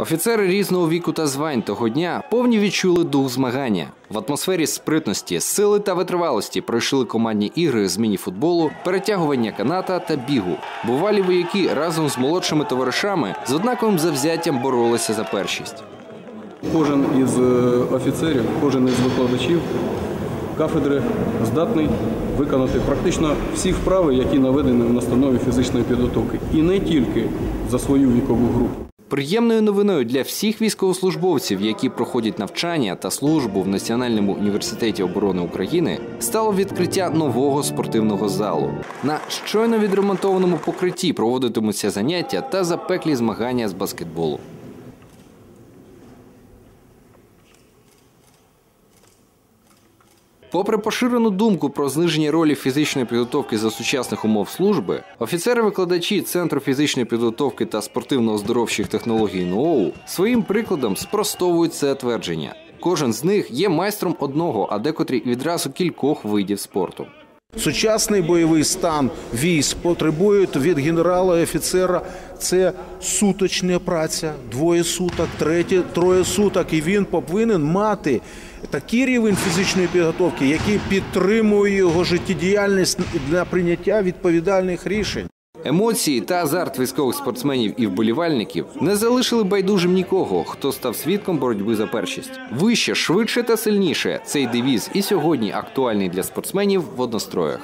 Офіцери різного віку та звань того дня повні відчули дух змагання. В атмосфері спритності, сили та витривалості пройшли командні ігри з міні-футболу, перетягування каната та бігу. Бувалі вояки разом з молодшими товаришами з однаковим завзяттям боролися за першість. Кожен із е, офіцерів, кожен із викладачів кафедри здатний виконати практично всі вправи, які наведені в настанові фізичної підготовки, і не тільки за свою вікову групу. Приємною новиною для всіх військовослужбовців, які проходять навчання та службу в Національному університеті оборони України, стало відкриття нового спортивного залу. На щойно відремонтованому покритті проводитимуться заняття та запеклі змагання з баскетболу. Попри поширену думку про зниження ролі фізичної підготовки за сучасних умов служби, офіцери-викладачі Центру фізичної підготовки та спортивно-оздоровчих технологій НОУ своїм прикладом спростовують це твердження. Кожен з них є майстром одного, а декотрі відразу кількох видів спорту. Сучасний бойовий стан військ потребує від генерала і офіцера це суточна праця, двоє суток, третє, троє суток, і він повинен мати такий рівень фізичної підготовки, який підтримує його життєдіяльність для прийняття відповідальних рішень. Емоції та азарт військових спортсменів і вболівальників не залишили байдужим нікого, хто став свідком боротьби за першість. Вище, швидше та сильніше цей девіз і сьогодні актуальний для спортсменів в одностроях.